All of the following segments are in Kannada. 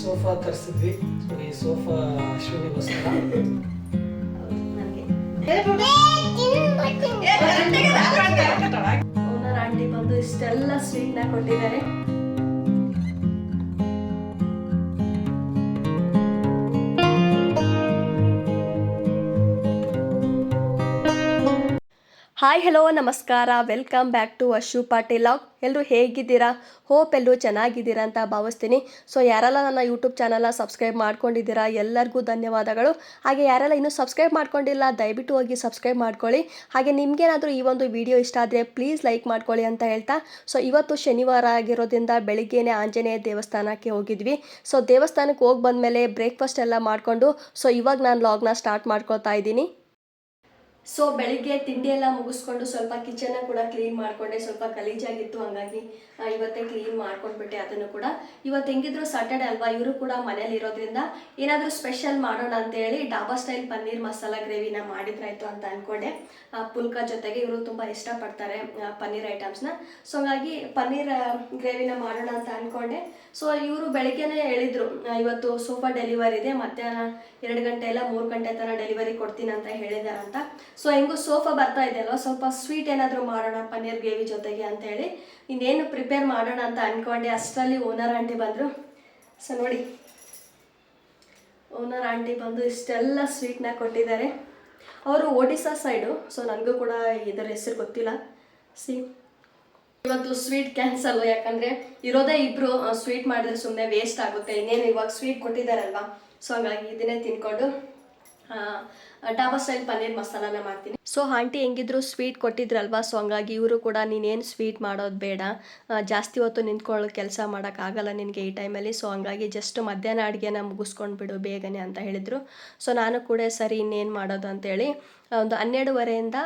ಸೋಫಾ ತರಿಸಿದ್ವಿ. ಸೊ ಈ ಸೋಫಾ ಅಶ್ವಿನಿಗೋಸ್ಕರ ಓನರ್ ಆಂಟಿ ಬಂದು ಇಷ್ಟೆಲ್ಲ ಸ್ವೀಟ್ನ ಕೊಟ್ಟಿದ್ದಾರೆ. ಹಾಯ್, ಹಲೋ, ನಮಸ್ಕಾರ. Welcome back to Ashu Patil vlog. ಎಲ್ಲರೂ ಹೇಗಿದ್ದೀರಾ? ಹೋಪ್ ಎಲ್ಲರೂ ಚೆನ್ನಾಗಿದ್ದೀರಾ ಅಂತ ಭಾವಿಸ್ತೀನಿ. ಸೊ, ಯಾರೆಲ್ಲ ನನ್ನ ಯೂಟ್ಯೂಬ್ ಚಾನಲ್ನ ಸಬ್ಸ್ಕ್ರೈಬ್ ಮಾಡ್ಕೊಂಡಿದ್ದೀರಾ, ಎಲ್ಲರಿಗೂ ಧನ್ಯವಾದಗಳು. ಹಾಗೆ ಯಾರೆಲ್ಲ ಇನ್ನೂ ಸಬ್ಸ್ಕ್ರೈಬ್ ಮಾಡ್ಕೊಂಡಿಲ್ಲ, ದಯವಿಟ್ಟು ಹೋಗಿ ಸಬ್ಸ್ಕ್ರೈಬ್ ಮಾಡ್ಕೊಳ್ಳಿ. ಹಾಗೆ ನಿಮಗೇನಾದರೂ ಈ ಒಂದು ವಿಡಿಯೋ ಇಷ್ಟ ಆದರೆ ಪ್ಲೀಸ್ ಲೈಕ್ ಮಾಡ್ಕೊಳ್ಳಿ ಅಂತ ಹೇಳ್ತಾ. ಸೊ, ಇವತ್ತು ಶನಿವಾರ ಆಗಿರೋದ್ರಿಂದ ಬೆಳಿಗ್ಗೆನೇ ಆಂಜನೇಯ ದೇವಸ್ಥಾನಕ್ಕೆ ಹೋಗಿದ್ವಿ. ಸೊ, ದೇವಸ್ಥಾನಕ್ಕೆ ಹೋಗಿ ಬಂದಮೇಲೆ ಬ್ರೇಕ್ಫಾಸ್ಟ್ ಎಲ್ಲ ಮಾಡಿಕೊಂಡು, ಸೊ, ಇವಾಗ ನಾನು ಲಾಗ್ನ ಸ್ಟಾರ್ಟ್ ಮಾಡ್ಕೊಳ್ತಾ ಇದ್ದೀನಿ. ಸೊ ಬೆಳಿಗ್ಗೆ ತಿಂಡಿ ಎಲ್ಲ ಮುಗಿಸ್ಕೊಂಡು ಸ್ವಲ್ಪ ಕಿಚನ್ನ ಕೂಡ ಕ್ಲೀನ್ ಮಾಡ್ಕೊಂಡೆ. ಸ್ವಲ್ಪ ಗಲೀಜಾಗಿತ್ತು, ಹಾಗಾಗಿ ಇವತ್ತೇ ಕ್ಲೀನ್ ಮಾಡ್ಕೊಂಡ್ಬಿಟ್ಟೆ ಅದನ್ನು ಕೂಡ. ಇವತ್ತು ಹೆಂಗಿದ್ರು ಸಾಟರ್ಡೆ ಅಲ್ವಾ? ಇವರು ಕೂಡ ಮನೇಲಿ ಇರೋದ್ರಿಂದ ಏನಾದರೂ ಸ್ಪೆಷಲ್ ಮಾಡೋಣ ಅಂತ ಹೇಳಿ ಡಾಬಾ ಸ್ಟೈಲ್ ಪನ್ನೀರ್ ಮಸಾಲ ಗ್ರೇವಿನ ಮಾಡಿದ್ರಾಯ್ತು ಅಂತ ಅಂದ್ಕೊಂಡೆ ಪುಲ್ಕ ಜೊತೆಗೆ ಇವರು ತುಂಬ ಇಷ್ಟಪಡ್ತಾರೆ ಪನ್ನೀರ್ ಐಟಮ್ಸ್ನ ಸೊ ಹಾಗಾಗಿ ಪನ್ನೀರ್ ಗ್ರೇವಿನ ಮಾಡೋಣ ಅಂತ ಅಂದ್ಕೊಂಡೆ ಸೊ ಇವರು ಬೆಳಿಗ್ಗೆನೇ ಹೇಳಿದ್ರು ಇವತ್ತು ಸೋಫಾ ಡೆಲಿವರಿ ಇದೆ, ಮಧ್ಯಾಹ್ನ ಎರಡು ಗಂಟೆ ಎಲ್ಲ ಮೂರು ಗಂಟೆ ಥರ ಡೆಲಿವರಿ ಕೊಡ್ತೀನಿ ಅಂತ ಹೇಳಿದಾರಂತ. ಸೊ ಹೆಂಗೂ ಸೋಫಾ ಬರ್ತಾ ಇದೆ ಅಲ್ವಾ? ಸ್ವಲ್ಪ ಸ್ವೀಟ್ ಏನಾದರೂ ಮಾಡೋಣ ಪನ್ನೀರ್ ಗ್ರೇವಿ ಜೊತೆಗೆ ಅಂತ ಹೇಳಿ ಇನ್ನೇನು ಪ್ರಿಪೇರ್ ಮಾಡೋಣ ಅಂತ ಅಂದ್ಕೊಂಡೆ ಅಷ್ಟರಲ್ಲಿ ಓನರ್ ಆಂಟಿ ಬಂದರು. ಸೊ ನೋಡಿ. ಓನರ್ ಆಂಟಿ ಬಂದು ಇಷ್ಟೆಲ್ಲ ಸ್ವೀಟ್ನ ಕೊಟ್ಟಿದ್ದಾರೆ. ಅವರು ಒಡಿಸಾ ಸೈಡು ಸೊ ನನಗೂ ಕೂಡ ಇದರ ಹೆಸರು ಗೊತ್ತಿಲ್ಲ. ಸಿ ಇವತ್ತು ಸ್ವೀಟ್ ಕ್ಯಾನ್ಸಲ್ ಯಾಕಂದ್ರೆ ಇರೋದೇ ಇಬ್ಬರು ಸ್ವೀಟ್ ಮಾಡಿದ್ರೆ ಸುಮ್ಮನೆ ವೇಸ್ಟ್ ಆಗುತ್ತೆ. ಇನ್ನೇನು ಇವಾಗ ಸ್ವೀಟ್ ಕೊಟ್ಟಿದ್ದಾರಲ್ವಾ? ಸೊ ಹಂಗಾಗಿ ಇದನ್ನೇ ತಿನ್ಕೊಂಡು ಡಾಬಾ ಸ್ಟೈಲ್ ಪನ್ನೀರ್ ಮಸಾಲಾನ ಮಾಡ್ತೀನಿ. ಸೊ ಆಂಟಿ ಹೆಂಗಿದ್ರು ಸ್ವೀಟ್ ಕೊಟ್ಟಿದ್ರಲ್ವಾ? ಸೊ ಹಂಗಾಗಿ ಇವರು ಕೂಡ ನೀನೇನು ಸ್ವೀಟ್ ಮಾಡೋದು ಬೇಡ. ಜಾಸ್ತಿ ಹೊತ್ತು ನಿಂತ್ಕೊಳ್ಳೋ ಕೆಲಸ ಮಾಡೋಕ್ಕಾಗಲ್ಲ ನಿನಗೆ ಈ ಟೈಮಲ್ಲಿ. ಸೊ ಹಂಗಾಗಿ ಜಸ್ಟ್ ಮಧ್ಯಾಹ್ನ ಅಡುಗೆನ ಮುಗಿಸ್ಕೊಂಡು ಬಿಡು ಬೇಗನೆ ಅಂತ ಹೇಳಿದರು. ಸೊ ನಾನು ಕೂಡ ಸರಿ ಇನ್ನೇನು ಮಾಡೋದು ಅಂತೇಳಿ ಹೇಳಿ ಒಂದು ಹನ್ನೆರಡುವರೆಯಿಂದ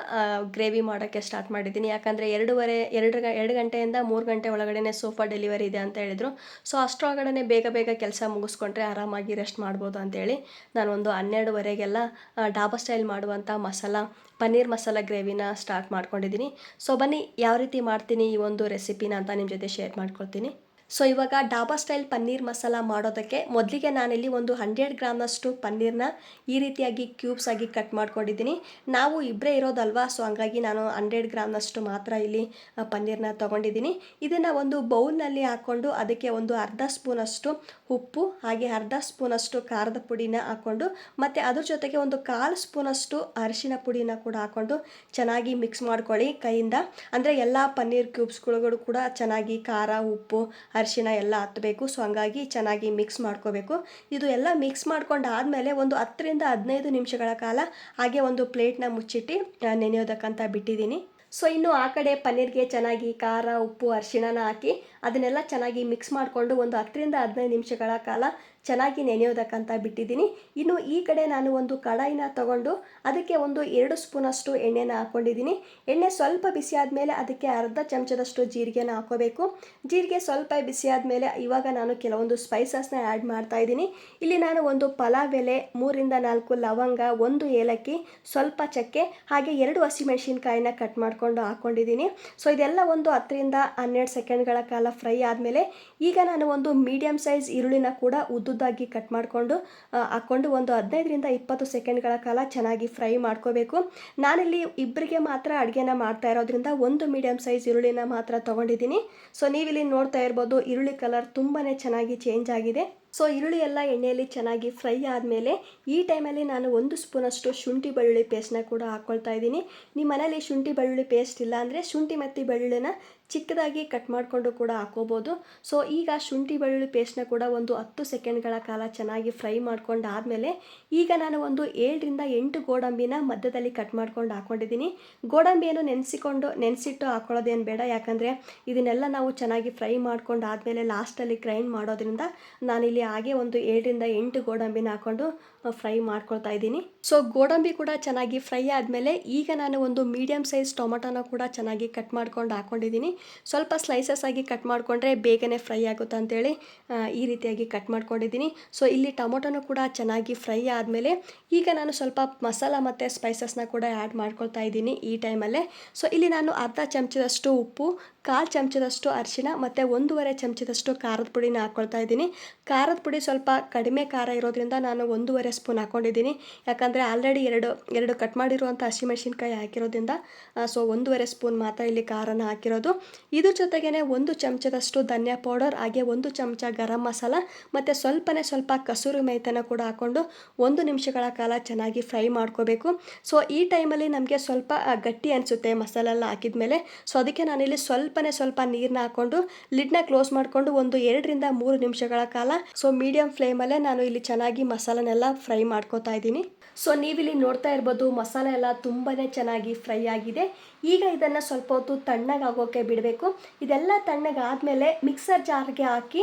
ಗ್ರೇವಿ ಮಾಡೋಕ್ಕೆ ಸ್ಟಾರ್ಟ್ ಮಾಡಿದ್ದೀನಿ. ಯಾಕಂದರೆ ಎರಡೂವರೆ ಎರಡು ಎರಡು ಗಂಟೆಯಿಂದ ಮೂರು ಗಂಟೆ ಒಳಗಡೆ ಸೋಫಾ ಡೆಲಿವರಿ ಇದೆ ಅಂತ ಹೇಳಿದರು. ಸೊ ಅಷ್ಟರೊಳಗಡೆ ಬೇಗ ಬೇಗ ಕೆಲಸ ಮುಗಿಸ್ಕೊಂಡ್ರೆ ಆರಾಮಾಗಿ ರೆಸ್ಟ್ ಮಾಡ್ಬೋದು ಅಂತೇಳಿ ನಾನು ಒಂದು ಹನ್ನೆರಡುವರೆಗೆಲ್ಲ ಆ, ಡಾಬಾ ಸ್ಟೈಲ್ ಮಾಡುವಂಥ ಮಸಾಲ, ಪನ್ನೀರ್ ಮಸಾಲ ಗ್ರೇವಿನ ಸ್ಟಾರ್ಟ್ ಮಾಡ್ಕೊಂಡಿದ್ದೀನಿ. ಸೊ ಬನ್ನಿ, ಯಾವ ರೀತಿ ಮಾಡ್ತೀನಿ ಈ ಒಂದು ರೆಸಿಪಿನ ಅಂತ ನಿಮ್ಮ ಜೊತೆ ಶೇರ್ ಮಾಡ್ಕೊಳ್ತೀನಿ. ಸೊ ಇವಾಗ ಡಾಬಾ ಸ್ಟೈಲ್ ಪನ್ನೀರ್ ಮಸಾಲ ಮಾಡೋದಕ್ಕೆ ಮೊದಲಿಗೆ ನಾನಿಲ್ಲಿ ಒಂದು ಹಂಡ್ರೆಡ್ ಗ್ರಾಮ್ನಷ್ಟು ಪನ್ನೀರ್ನ ಈ ರೀತಿಯಾಗಿ ಕ್ಯೂಬ್ಸ್ ಆಗಿ ಕಟ್ ಮಾಡ್ಕೊಂಡಿದ್ದೀನಿ. ನಾವು ಇಬ್ಬರೇ ಇರೋದಲ್ವಾ? ಸೊ ಹಂಗಾಗಿ ನಾನು ಹಂಡ್ರೆಡ್ ಗ್ರಾಮ್ನಷ್ಟು ಮಾತ್ರ ಇಲ್ಲಿ ಪನ್ನೀರ್ನ ತೊಗೊಂಡಿದ್ದೀನಿ. ಇದನ್ನು ಒಂದು ಬೌಲ್ನಲ್ಲಿ ಹಾಕ್ಕೊಂಡು ಅದಕ್ಕೆ ಒಂದು ಅರ್ಧ ಸ್ಪೂನಷ್ಟು ಉಪ್ಪು, ಹಾಗೆ ಅರ್ಧ ಸ್ಪೂನಷ್ಟು ಖಾರದ ಪುಡಿನ ಹಾಕ್ಕೊಂಡು, ಮತ್ತು ಅದ್ರ ಜೊತೆಗೆ ಒಂದು ಕಾಲು ಸ್ಪೂನಷ್ಟು ಅರಿಶಿನ ಪುಡಿನ ಕೂಡ ಹಾಕ್ಕೊಂಡು ಚೆನ್ನಾಗಿ ಮಿಕ್ಸ್ ಮಾಡ್ಕೊಳ್ಳಿ ಕೈಯಿಂದ. ಅಂದರೆ ಎಲ್ಲ ಪನ್ನೀರ್ ಕ್ಯೂಬ್ಸ್ಗಳು ಕೂಡ ಚೆನ್ನಾಗಿ ಖಾರ, ಉಪ್ಪು ಅರಿಶಿನ ಎಲ್ಲ ಹತ್ತಬೇಕು ಸೊ ಹಂಗಾಗಿ ಚೆನ್ನಾಗಿ ಮಿಕ್ಸ್ ಮಾಡ್ಕೋಬೇಕು. ಇದು ಎಲ್ಲ ಮಿಕ್ಸ್ ಮಾಡ್ಕೊಂಡು ಆದಮೇಲೆ ಒಂದು ಹತ್ತರಿಂದ ಹದಿನೈದು ನಿಮಿಷಗಳ ಕಾಲ ಹಾಗೆ ಒಂದು ಪ್ಲೇಟ್ನ ಮುಚ್ಚಿಟ್ಟು ನೆನೆಯೋದಕ್ಕಂತ ಬಿಟ್ಟಿದ್ದೀನಿ. ಸೊ ಇನ್ನು ಆ ಕಡೆ ಪನ್ನೀರ್ಗೆ ಚೆನ್ನಾಗಿ ಖಾರ, ಉಪ್ಪು ಅರಿಶಿಣನ ಹಾಕಿ ಅದನ್ನೆಲ್ಲ ಚೆನ್ನಾಗಿ ಮಿಕ್ಸ್ ಮಾಡಿಕೊಂಡು ಒಂದು ಹತ್ತರಿಂದ ಹದಿನೈದು ನಿಮಿಷಗಳ ಕಾಲ ಚೆನ್ನಾಗಿ ನೆನೆಯೋದಕ್ಕಂತ ಬಿಟ್ಟಿದ್ದೀನಿ. ಇನ್ನು ಈ ಕಡೆ ನಾನು ಒಂದು ಕಡಾಯಿನ ತಗೊಂಡು ಅದಕ್ಕೆ ಒಂದು ಎರಡು ಸ್ಪೂನಷ್ಟು ಎಣ್ಣೆನ ಹಾಕ್ಕೊಂಡಿದ್ದೀನಿ ಎಣ್ಣೆ ಸ್ವಲ್ಪ ಬಿಸಿ ಆದಮೇಲೆ ಅದಕ್ಕೆ ಅರ್ಧ ಚಮಚದಷ್ಟು ಜೀರಿಗೆನ ಹಾಕೋಬೇಕು. ಜೀರಿಗೆ ಸ್ವಲ್ಪ ಬಿಸಿ ಆದಮೇಲೆ ಇವಾಗ ನಾನು ಕೆಲವೊಂದು ಸ್ಪೈಸಸ್ನ ಆ್ಯಡ್ ಮಾಡ್ತಾ ಇದ್ದೀನಿ. ಇಲ್ಲಿ ನಾನು ಒಂದು ಪಲಾವ್ ಎಲೆ, ಮೂರಿಂದ ನಾಲ್ಕು ಲವಂಗ, ಒಂದು ಏಲಕ್ಕಿ, ಸ್ವಲ್ಪ ಚಕ್ಕೆ, ಹಾಗೆ ಎರಡು ಹಸಿಮೆಣಸಿನ್ಕಾಯಿನ ಕಟ್ ಮಾಡಿಕೊಂಡು ಹಾಕ್ಕೊಂಡಿದ್ದೀನಿ ಸೊ ಇದೆಲ್ಲ ಒಂದು ಹತ್ತರಿಂದ ಹನ್ನೆರಡು ಸೆಕೆಂಡ್ಗಳ ಕಾಲ ಫ್ರೈ ಆದಮೇಲೆ ಈಗ ನಾನು ಒಂದು ಮೀಡಿಯಮ್ ಸೈಜ್ ಈರುಳ್ಳಿನ ಕೂಡ ಉದ್ದುದ್ದಾಗಿ ಕಟ್ ಮಾಡಿಕೊಂಡು ಹಾಕ್ಕೊಂಡು ಒಂದು ಹದಿನೈದರಿಂದ ಇಪ್ಪತ್ತು ಸೆಕೆಂಡ್ಗಳ ಕಾಲ ಚೆನ್ನಾಗಿ ಫ್ರೈ ಮಾಡ್ಕೋಬೇಕು. ನಾನಿಲ್ಲಿ ಇಬ್ಬರಿಗೆ ಮಾತ್ರ ಅಡುಗೆನ ಮಾಡ್ತಾ ಇರೋದ್ರಿಂದ ಒಂದು ಮೀಡಿಯಮ್ ಸೈಜ್ ಈರುಳ್ಳಿನ ಮಾತ್ರ ತೊಗೊಂಡಿದ್ದೀನಿ. ಸೊ ನೀವಿಲ್ಲಿ ನೋಡ್ತಾ ಇರ್ಬೋದು, ಈರುಳ್ಳಿ ಕಲರ್ ತುಂಬಾ ಚೆನ್ನಾಗಿ ಚೇಂಜ್ ಆಗಿದೆ. ಸೊ ಈರುಳ್ಳಿ ಎಲ್ಲ ಎಣ್ಣೆಯಲ್ಲಿ ಚೆನ್ನಾಗಿ ಫ್ರೈ ಆದಮೇಲೆ, ಈ ಟೈಮಲ್ಲಿ ನಾನು ಒಂದು ಸ್ಪೂನಷ್ಟು ಶುಂಠಿ ಬೆಳ್ಳುಳ್ಳಿ ಪೇಸ್ಟ್ನ ಕೂಡ ಹಾಕ್ಕೊಳ್ತಾ ಇದ್ದೀನಿ. ನಿಮ್ಮ ಮನೇಲಿ ಶುಂಠಿ ಬೆಳ್ಳುಳ್ಳಿ ಪೇಸ್ಟ್ ಇಲ್ಲ ಅಂದರೆ, ಶುಂಠಿ ಮತ್ತು ಬೆಳ್ಳುಳ್ಳಿನ ಚಿಕ್ಕದಾಗಿ ಕಟ್ ಮಾಡಿಕೊಂಡು ಕೂಡ ಹಾಕೋಬೋದು. ಸೊ ಈಗ ಶುಂಠಿ ಬೆಳ್ಳುಳ್ಳಿ ಪೇಸ್ಟ್ನ ಕೂಡ ಒಂದು ಹತ್ತು ಸೆಕೆಂಡ್ಗಳ ಕಾಲ ಚೆನ್ನಾಗಿ ಫ್ರೈ ಮಾಡ್ಕೊಂಡು ಆದಮೇಲೆ ಈಗ ನಾನು ಒಂದು ಏಳರಿಂದ ಎಂಟು ಗೋಡಂಬಿನ ಮಧ್ಯದಲ್ಲಿ ಕಟ್ ಮಾಡ್ಕೊಂಡು ಹಾಕ್ಕೊಂಡಿದ್ದೀನಿ ಗೋಡಂಬಿಯನ್ನು ನೆನೆಸಿಕೊಂಡು, ನೆನೆಸಿಟ್ಟು ಹಾಕೊಳ್ಳೋದೇನು ಬೇಡ. ಯಾಕಂದರೆ ಇದನ್ನೆಲ್ಲ ನಾವು ಚೆನ್ನಾಗಿ ಫ್ರೈ ಮಾಡ್ಕೊಂಡು ಆದಮೇಲೆ ಲಾಸ್ಟಲ್ಲಿ ಗ್ರೈಂಡ್ ಮಾಡೋದ್ರಿಂದ ನಾನಿಲ್ಲಿ ಹಾಗೆ ಒಂದು ಏಳರಿಂದ ಎಂಟು ಗೋಡಂಬಿನ ಹಾಕ್ಕೊಂಡು ಫ್ರೈ ಮಾಡ್ಕೊಳ್ತಾ ಇದ್ದೀನಿ. ಸೊ ಗೋಡಂಬಿ ಕೂಡ ಚೆನ್ನಾಗಿ ಫ್ರೈ ಆದಮೇಲೆ ಈಗ ನಾನು ಒಂದು ಮೀಡಿಯಮ್ ಸೈಜ್ ಟೊಮೊಟೊನ ಕೂಡ ಚೆನ್ನಾಗಿ ಕಟ್ ಮಾಡ್ಕೊಂಡು ಹಾಕ್ಕೊಂಡಿದ್ದೀನಿ ಸ್ವಲ್ಪ ಸ್ಲೈಸಸ್ ಆಗಿ ಕಟ್ ಮಾಡಿಕೊಂಡ್ರೆ ಬೇಗನೆ ಫ್ರೈ ಆಗುತ್ತೆ ಅಂತೇಳಿ ಈ ರೀತಿಯಾಗಿ ಕಟ್ ಮಾಡ್ಕೊಂಡಿದ್ದೀನಿ. ಸೊ ಇಲ್ಲಿ ಟೊಮೊಟೊನೂ ಕೂಡ ಚೆನ್ನಾಗಿ ಫ್ರೈ ಆದಮೇಲೆ ಈಗ ನಾನು ಸ್ವಲ್ಪ ಮಸಾಲ ಮತ್ತು ಸ್ಪೈಸಸ್ನ ಕೂಡ ಆ್ಯಡ್ ಮಾಡ್ಕೊಳ್ತಾ ಇದ್ದೀನಿ ಈ ಟೈಮಲ್ಲೇ ಸೊ ಇಲ್ಲಿ ನಾನು ಅರ್ಧ ಚಮಚದಷ್ಟು ಉಪ್ಪು, ಕಾಲು ಚಮಚದಷ್ಟು ಅರಿಶಿಣ ಮತ್ತು ಒಂದೂವರೆ ಚಮಚದಷ್ಟು ಖಾರದ ಪುಡಿನ ಹಾಕ್ಕೊಳ್ತಾ ಇದ್ದೀನಿ. ಖಾರದ ಪುಡಿ ಸ್ವಲ್ಪ ಕಡಿಮೆ ಖಾರ ಇರೋದ್ರಿಂದ ನಾನು ಒಂದೂವರೆ ಸ್ಪೂನ್ ಹಾಕ್ಕೊಂಡಿದ್ದೀನಿ ಯಾಕಂದರೆ ಆಲ್ರೆಡಿ ಎರಡು ಎರಡು ಕಟ್ ಮಾಡಿರುವಂಥ ಹಸಿಮೆಣಸಿನ್ಕಾಯಿ ಹಾಕಿರೋದ್ರಿಂದ ಸೊ ಒಂದೂವರೆ ಸ್ಪೂನ್ ಮಾತ್ರ ಇಲ್ಲಿ ಖಾರನ ಹಾಕಿರೋದು. ಇದ್ರ ಜೊತೆಗೇ ಒಂದು ಚಮಚದಷ್ಟು ಧನಿಯಾ ಪೌಡರ್, ಹಾಗೆ ಒಂದು ಚಮಚ ಗರಂ ಮಸಾಲ, ಮತ್ತು ಸ್ವಲ್ಪನೇ ಸ್ವಲ್ಪ ಕಸೂರಿ ಮೇಥನ ಕೂಡ ಹಾಕ್ಕೊಂಡು ಒಂದು ನಿಮಿಷಗಳ ಕಾಲ ಚೆನ್ನಾಗಿ ಫ್ರೈ ಮಾಡ್ಕೋಬೇಕು. ಸೊ ಈ ಟೈಮಲ್ಲಿ ನಮಗೆ ಸ್ವಲ್ಪ ಗಟ್ಟಿ ಅನಿಸುತ್ತೆ ಮಸಾಲೆ ಎಲ್ಲ ಹಾಕಿದ್ಮೇಲೆ. ಸೊ ಅದಕ್ಕೆ ನಾನಿಲ್ಲಿ ಸ್ವಲ್ಪನೇ ಸ್ವಲ್ಪ ನೀರನ್ನ ಹಾಕ್ಕೊಂಡು ಲಿಡ್ನ ಕ್ಲೋಸ್ ಮಾಡಿಕೊಂಡು ಒಂದು ಎರಡರಿಂದ ಮೂರು ನಿಮಿಷಗಳ ಕಾಲ ಸೊ ಮೀಡಿಯಂ ಫ್ಲೇಮಲ್ಲೇ ನಾನು ಇಲ್ಲಿ ಚೆನ್ನಾಗಿ ಮಸಾಲನೆಲ್ಲ ಫ್ರೈ ಮಾಡ್ಕೋತಾ ಇದ್ದೀನಿ. ಸೊ ನೀವಿಲ್ಲಿ ನೋಡ್ತಾ ಇರ್ಬೋದು, ಮಸಾಲೆ ಎಲ್ಲ ತುಂಬಾ ಚೆನ್ನಾಗಿ ಫ್ರೈ ಆಗಿದೆ. ಈಗ ಇದನ್ನು ಸ್ವಲ್ಪ ಹೊತ್ತು ತಣ್ಣಗಾಗೋಕ್ಕೆ ಬಿಡಬೇಕು. ಇದೆಲ್ಲ ತಣ್ಣಗಾದಮೇಲೆ ಮಿಕ್ಸರ್ ಜಾರ್ಗೆ ಹಾಕಿ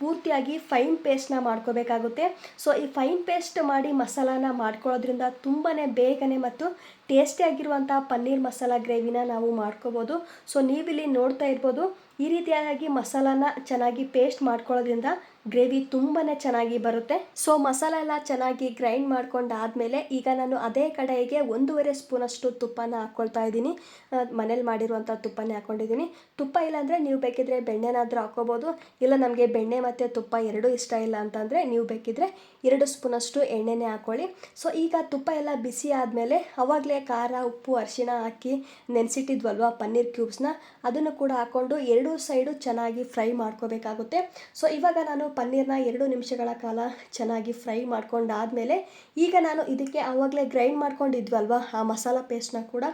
ಪೂರ್ತಿಯಾಗಿ ಫೈನ್ ಪೇಸ್ಟ್ನ ಮಾಡ್ಕೋಬೇಕಾಗುತ್ತೆ. ಸೊ ಈ ಫೈನ್ ಪೇಸ್ಟ್ ಮಾಡಿ ಮಸಾಲಾನ ಮಾಡ್ಕೊಳ್ಳೋದ್ರಿಂದ ತುಂಬಾ ಬೇಗನೆ ಮತ್ತು ಟೇಸ್ಟಿಯಾಗಿರುವಂಥ ಪನ್ನೀರ್ ಮಸಾಲ ಗ್ರೇವಿನ ನಾವು ಮಾಡ್ಕೋಬೋದು. ಸೊ ನೀವಿಲ್ಲಿ ನೋಡ್ತಾ ಇರ್ಬೋದು, ಈ ರೀತಿಯಾಗಿ ಮಸಾಲಾನ ಚೆನ್ನಾಗಿ ಪೇಸ್ಟ್ ಮಾಡ್ಕೊಳ್ಳೋದ್ರಿಂದ ಗ್ರೇವಿ ತುಂಬಾ ಚೆನ್ನಾಗಿ ಬರುತ್ತೆ. ಸೊ ಮಸಾಲ ಎಲ್ಲ ಚೆನ್ನಾಗಿ ಗ್ರೈಂಡ್ ಮಾಡ್ಕೊಂಡಾದ್ಮೇಲೆ ಈಗ ನಾನು ಅದೇ ಕಡೆಗೆ ಒಂದೂವರೆ ಸ್ಪೂನಷ್ಟು ತುಪ್ಪನ ಹಾಕ್ಕೊಳ್ತಾ ಇದ್ದೀನಿ. ಮನೇಲಿ ಮಾಡಿರುವಂಥ ತುಪ್ಪನೇ ಹಾಕ್ಕೊಂಡಿದ್ದೀನಿ ತುಪ್ಪ ಇಲ್ಲಾಂದರೆ ನೀವು ಬೇಕಿದ್ರೆ ಬೆಣ್ಣೆನಾದರೂ ಹಾಕ್ಕೋಬೋದು ಇಲ್ಲ ನಮಗೆ ಬೆಣ್ಣೆ ಮತ್ತು ತುಪ್ಪ ಎರಡೂ ಇಷ್ಟ ಇಲ್ಲ ಅಂತಂದರೆ ನೀವು ಬೇಕಿದ್ರೆ ಎರಡು ಸ್ಪೂನಷ್ಟು ಎಣ್ಣೆನೇ ಹಾಕ್ಕೊಳ್ಳಿ ಸೊ ಈಗ ತುಪ್ಪ ಎಲ್ಲ ಬಿಸಿ ಆದಮೇಲೆ ಅವಾಗಲೇ ಖಾರ, ಉಪ್ಪು, ಅರಿಶಿಣ ಹಾಕಿ ನೆನೆಸಿಟ್ಟಿದ್ವಲ್ವ ಪನ್ನೀರ್ ಕ್ಯೂಬ್ಸ್ನ? ಅದನ್ನು ಕೂಡ ಹಾಕ್ಕೊಂಡು ಎರಡೂ ಸೈಡು ಚೆನ್ನಾಗಿ ಫ್ರೈ ಮಾಡ್ಕೋಬೇಕಾಗುತ್ತೆ. ಸೊ ಇವಾಗ ನಾನು ಪನ್ನೀರ್ನ ಎರಡು ನಿಮಿಷಗಳ ಕಾಲ ಚೆನ್ನಾಗಿ ಫ್ರೈ ಮಾಡ್ಕೊಂಡಾದಮೇಲೆ ಈಗ ನಾನು ಇದಕ್ಕೆ ಆವಾಗಲೇ ಗ್ರೈಂಡ್ ಮಾಡ್ಕೊಂಡಿದ್ವಲ್ವ, ಆ ಮಸಾಲ ಪೇಸ್ಟ್ನ ಕೂಡ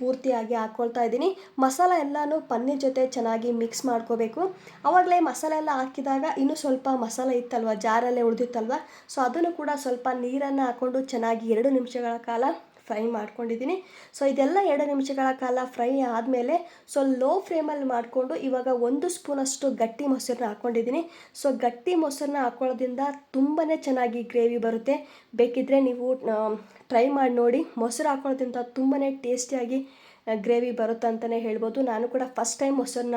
ಪೂರ್ತಿಯಾಗಿ ಹಾಕ್ಕೊಳ್ತಾ ಇದ್ದೀನಿ. ಮಸಾಲ ಎಲ್ಲನೂ ಪನ್ನೀರ್ ಜೊತೆ ಚೆನ್ನಾಗಿ ಮಿಕ್ಸ್ ಮಾಡ್ಕೋಬೇಕು. ಆವಾಗಲೇ ಮಸಾಲೆ ಎಲ್ಲ ಹಾಕಿದಾಗ ಇನ್ನೂ ಸ್ವಲ್ಪ ಮಸಾಲೆ ಇತ್ತಲ್ವ, ಜಾರಲ್ಲೇ ಉಳಿದಿತ್ತಲ್ವ, ಸೊ ಅದನ್ನು ಕೂಡ ಸ್ವಲ್ಪ ನೀರನ್ನು ಹಾಕ್ಕೊಂಡು ಚೆನ್ನಾಗಿ ಎರಡು ನಿಮಿಷಗಳ ಕಾಲ ಫ್ರೈ ಮಾಡ್ಕೊಂಡಿದ್ದೀನಿ. ಸೊ, ಇದೆಲ್ಲ ಎರಡು ನಿಮಿಷಗಳ ಕಾಲ ಫ್ರೈ ಆದಮೇಲೆ ಸೊ ಲೋ ಫ್ಲೇಮಲ್ಲಿ ಮಾಡಿಕೊಂಡು ಇವಾಗ ಒಂದು ಸ್ಪೂನಷ್ಟು ಗಟ್ಟಿ ಮೊಸರನ್ನ ಹಾಕ್ಕೊಂಡಿದ್ದೀನಿ. ಸೊ, ಗಟ್ಟಿ ಮೊಸರನ್ನ ಹಾಕ್ಕೊಳ್ಳೋದ್ರಿಂದ ತುಂಬಾ ಚೆನ್ನಾಗಿ ಗ್ರೇವಿ ಬರುತ್ತೆ. ಬೇಕಿದ್ದರೆ ನೀವು ಟ್ರೈ ಮಾಡಿ ನೋಡಿ. ಮೊಸರು ಹಾಕ್ಕೊಳ್ಳೋದ್ರಿಂದ ತುಂಬಾ ಟೇಸ್ಟಿಯಾಗಿ ಗ್ರೇವಿ ಬರುತ್ತೆ ಅಂತಲೇ ಹೇಳ್ಬೋದು. ನಾನು ಕೂಡ ಫಸ್ಟ್ ಟೈಮ್ ಮೊಸರನ್ನ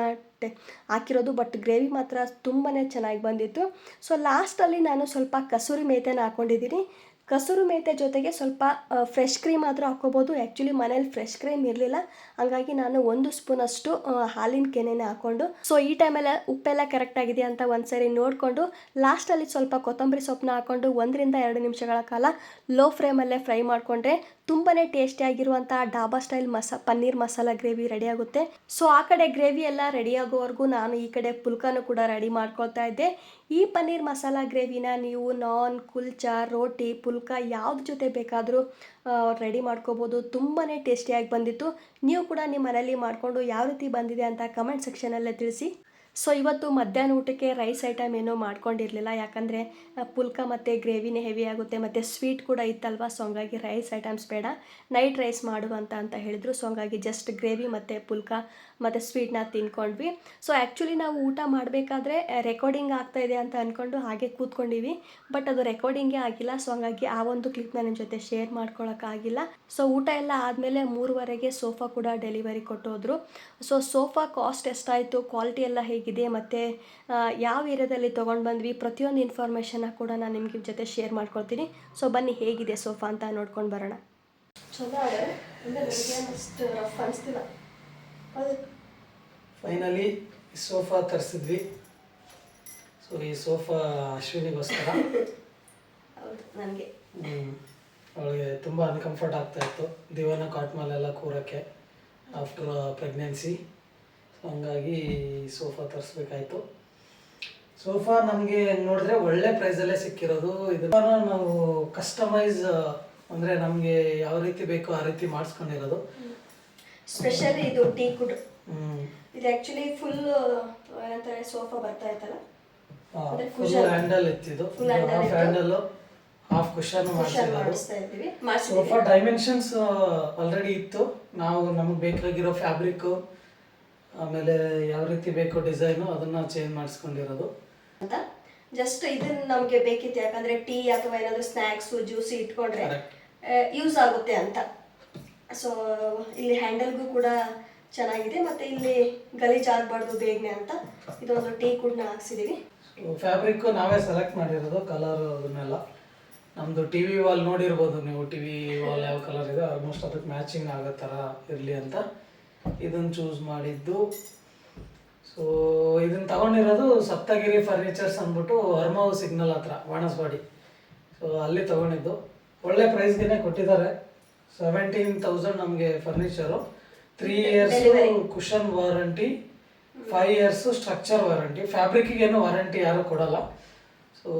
ಹಾಕಿರೋದು, ಬಟ್ ಗ್ರೇವಿ ಮಾತ್ರ ತುಂಬಾ ಚೆನ್ನಾಗಿ ಬಂದಿತ್ತು. ಸೊ, ಲಾಸ್ಟಲ್ಲಿ ನಾನು ಸ್ವಲ್ಪ ಕಸೂರಿ ಮೇಥೆನ ಹಾಕ್ಕೊಂಡಿದ್ದೀನಿ ಕಸೂರು ಮೇಥೆ ಜೊತೆಗೆ ಸ್ವಲ್ಪ ಫ್ರೆಶ್ ಕ್ರೀಮ್ ಆದರೂ ಹಾಕ್ಕೋಬೋದು. ಆ್ಯಕ್ಚುಲಿ ಮನೇಲಿ ಫ್ರೆಶ್ ಕ್ರೀಮ್ ಇರಲಿಲ್ಲ. ಹಂಗಾಗಿ ನಾನು ಒಂದು ಸ್ಪೂನಷ್ಟು ಹಾಲಿನ ಕೆನೆನ ಹಾಕ್ಕೊಂಡು ಸೊ ಈ ಟೈಮಲ್ಲಿ ಉಪ್ಪೆಲ್ಲ ಕರೆಕ್ಟ್ ಆಗಿದೆಯಾ ಅಂತ ಒಂದ್ಸರಿ ನೋಡಿಕೊಂಡು ಲಾಸ್ಟಲ್ಲಿ ಸ್ವಲ್ಪ ಕೊತ್ತಂಬರಿ ಸೊಪ್ಪನ್ನ ಹಾಕ್ಕೊಂಡು ಒಂದರಿಂದ ಎರಡು ನಿಮಿಷಗಳ ಕಾಲ ಲೋ ಫ್ಲೇಮಲ್ಲೇ ಫ್ರೈ ಮಾಡಿಕೊಂಡ್ರೆ ತುಂಬಾ ಟೇಸ್ಟಿಯಾಗಿರುವಂಥ ಡಾಬಾ ಸ್ಟೈಲ್ ಮಸ, ಪನ್ನೀರ್ ಮಸಾಲ ಗ್ರೇವಿ ರೆಡಿ ಆಗುತ್ತೆ. ಸೊ ಆ ಕಡೆ ಗ್ರೇವಿ ಎಲ್ಲ ರೆಡಿ ಆಗೋವರೆಗೂ ನಾನು ಈ ಕಡೆ ಪುಲ್ಕನೂ ಕೂಡ ರೆಡಿ ಮಾಡ್ಕೊಳ್ತಾ ಇದ್ದೆ. ಈ ಪನ್ನೀರ್ ಮಸಾಲ ಗ್ರೇವಿನ ನೀವು ನಾನ್, ಕುಲ್ಚಾ, ರೋಟಿ, ಪುಲ್ಕ ಯಾವ್ದು ಜೊತೆ ಬೇಕಾದರೂ ರೆಡಿ ಮಾಡ್ಕೋಬೋದು. ತುಂಬಾ ಟೇಸ್ಟಿಯಾಗಿ ಬಂದಿತ್ತು. ನೀವು ಕೂಡ ನಿಮ್ಮ ಮನೇಲಿ ಮಾಡಿಕೊಂಡು ಯಾವ ರೀತಿ ಬಂದಿದೆ ಅಂತ ಕಮೆಂಟ್ ಸೆಕ್ಷನಲ್ಲೇ ತಿಳಿಸಿ. ಸೊ ಇವತ್ತು ಮಧ್ಯಾಹ್ನ ಊಟಕ್ಕೆ ರೈಸ್ ಐಟಮ್ ಏನೂ ಮಾಡ್ಕೊಂಡಿರಲಿಲ್ಲ. ಯಾಕಂದರೆ ಪುಲ್ಕ ಮತ್ತು ಗ್ರೇವಿನೇ ಹೆವಿ ಆಗುತ್ತೆ. ಮತ್ತು ಸ್ವೀಟ್ ಕೂಡ ಇತ್ತಲ್ವ? ಸೊ ಹಂಗಾಗಿ ರೈಸ್ ಐಟಮ್ಸ್ ಬೇಡ. ನೈಟ್ ರೈಸ್ ಮಾಡುವಂತ ಅಂತ ಹೇಳಿದರು. ಸೊ ಹಂಗಾಗಿ ಜಸ್ಟ್ ಗ್ರೇವಿ ಮತ್ತು ಪುಲ್ಕ ಮತ್ತು ಸ್ವೀಟ್ನ ತಿನ್ಕೊಂಡ್ವಿ. ಸೊ ಆ್ಯಕ್ಚುಲಿ ನಾವು ಊಟ ಮಾಡಬೇಕಾದ್ರೆ ರೆಕಾರ್ಡಿಂಗ್ ಆಗ್ತಾ ಇದೆ ಅಂತ ಅಂದ್ಕೊಂಡು ಹಾಗೆ ಕೂತ್ಕೊಂಡಿವಿ. ಬಟ್ ಅದು ರೆಕಾರ್ಡಿಂಗೇ ಆಗಿಲ್ಲ. ಸೊ ಹಂಗಾಗಿ ಆ ಒಂದು ಕ್ಲಿಪ್ನ ನನ್ನ ಜೊತೆ ಶೇರ್ ಮಾಡ್ಕೊಳಕ್ಕಾಗಿಲ್ಲ ಸೊ ಊಟ ಎಲ್ಲ ಆದಮೇಲೆ ಮೂರುವರೆಗೆ ಸೋಫಾ ಕೂಡ ಡೆಲಿವರಿ ಕೊಟ್ಟೋದ್ರು. ಸೊ ಸೋಫಾ ಕಾಸ್ಟ್ ಎಷ್ಟಾಯಿತು? ಕ್ವಾಲಿಟಿ ಎಲ್ಲ ಹೇಗಿದೆ ಮತ್ತು ಯಾವ ಏರಿಯಾದಲ್ಲಿ ತೊಗೊಂಡು ಬಂದ್ವಿ ಪ್ರತಿಯೊಂದು ಇನ್ಫಾರ್ಮೇಷನ್ನ ಕೂಡ ನಾನು ನಿಮಗೆ ಜೊತೆ ಶೇರ್ ಮಾಡ್ಕೊಳ್ತೀನಿ. ಸೊ ಬನ್ನಿ ಹೇಗಿದೆ ಸೋಫಾ ಅಂತ ನೋಡ್ಕೊಂಡು ಬರೋಣ. ಚಲೋ ಅದೇ ಅಷ್ಟು ರಫ್ ಅನಿಸ್ತಿಲ್ಲ ಫೈನಲಿ ಈ ಸೋಫಾ ತರಿಸಿದ್ವಿ. ಸೊ ಈ ಸೋಫಾ ಅಶ್ವಿನಿಗೋಸ್ಕರ. ಹೌದು ನನಗೆ. ಅವಳಿಗೆ ತುಂಬ ಅನ್ಕಂಫರ್ಟ್ ಆಗ್ತಾ ಇತ್ತು. ದಿವಾನ ಕಾಟ್ ಮೇಲೆಲ್ಲ ಕೂರಕ್ಕೆ ಆಫ್ಟರ್ ಪ್ರೆಗ್ನೆನ್ಸಿ ಹಂಗಾಗಿ ಸೋಫಾ ತರಿಸ್ಬೇಕಾಯ್ತು. ಸೋಫಾ ನಮಗೆ ನೋಡಿದ್ರೆ ಒಳ್ಳೆ ಪ್ರೈಸಲ್ಲೇ ಸಿಕ್ಕಿರೋದು. ಇದು ನಾವು ಕಸ್ಟಮೈಸ್ ಅಂದರೆ ನಮಗೆ ಯಾವ ರೀತಿ ಬೇಕೋ ಆ ರೀತಿ ಮಾಡಿಸ್ಕೊಂಡಿರೋದು. ಸ್ಪೆಷಲಿ ಇದು ಟೀ ಕುಡ್ ಇದು ಆ್ಯಕ್ಚುಲಿ ಫುಲ್ ಏನಂತಾರೆ ಸೋಫಾ ಬರ್ತಾ ಇತ್ತಲ್ಲ? ಫುಲ್. ಹ್ಯಾಂಡಲ್ ಇತ್ತಿದು ಹಾಫ್. ಹ್ಯಾಂಡಲ್ ಹಾಫ್ ಕುಶನ್ ಮಾಡಿಸಿರೋದು. ಸೋಫಾ ಡೈಮೆನ್ಷನ್ಸ್ ಆಲ್ರೆಡಿ ಇತ್ತು. ನಾವು ನಮಗೆ ಬೇಕಾಗಿರೋ ಫ್ಯಾಬ್ರಿಕ್ಕು ಆಮೇಲೆ ಯಾವ ರೀತಿ ಬೇಕು ಡಿಸೈನು ಅದನ್ನ ಚೇಂಜ್ ಮಾಡಿಸ್ಕೊಂಡಿರೋದು. ಅಂತ. ಜಸ್ಟ್ ಇದನ್ನ ನಮಗೆ ಬೇಕಿತ್ತು ಯಾಕಂದ್ರೆ ಟೀ ಅಥವಾ ಏನಾದರೂ ಸ್ನ್ಯಾಕ್ಸ್ ಜ್ಯೂಸ್ ಇಟ್ಕೊಂಡ್ರೆ ಯೂಸ್ ಆಗುತ್ತೆ ಅಂತ. ಸೊ ಇಲ್ಲಿ ಹ್ಯಾಂಡಲ್ಗೂ ಕೂಡ ಚೆನ್ನಾಗಿದೆ ಮತ್ತೆ ಇಲ್ಲಿ ಗಲೀಜ್ ಆಗಬಾರ್ದು ಬೇಗನೆ ಅಂತ. ಇದೊಂದು ಟೀ ಕೂಡ ಹಾಕ್ಸಿದೀವಿ. ಫ್ಯಾಬ್ರಿಕ್ ನಾವೇ ಸೆಲೆಕ್ಟ್ ಮಾಡಿರೋದು ಕಲರ್ ಅದನ್ನೆಲ್ಲ. ನಮ್ಮದು ಟಿ ವಿ ವಾಲ್ ನೋಡಿರ್ಬೋದು ನೀವು ಟಿ ವಿ ವಾಲ್ ಯಾವ ಕಲರ್ ಇದೆ ಆಲ್ಮೋಸ್ಟ್ ಅದಕ್ಕೆ ಮ್ಯಾಚಿಂಗ್ ಆಗೋ ಥರ ಇರಲಿ ಅಂತ. ಇದನ್ನು ಚೂಸ್ ಮಾಡಿದ್ದು. ಸೊ ಇದನ್ನು ತಗೊಂಡಿರೋದು ಸಪ್ತಗಿರಿ ಫರ್ನಿಚರ್ಸ್ ಅಂದ್ಬಿಟ್ಟು ಹರ್ಮಾವು ಸಿಗ್ನಲ್ ಹತ್ರ ವಾಣಸ್ವಾಡಿ. ಸೊ ಅಲ್ಲಿ ತಗೊಂಡಿದ್ದು. ಒಳ್ಳೆ ಪ್ರೈಸ್ಗೆ ಕೊಟ್ಟಿದ್ದಾರೆ. ಸೆವೆಂಟೀನ್ ತೌಸಂಡ್ ನಮಗೆ furniture three years cushion warranty five years structure warranty ಫ್ಯಾಬ್ರಿಕ್ಗೇನು warranty ಯಾರು ಕೊಡಲ್ಲ. So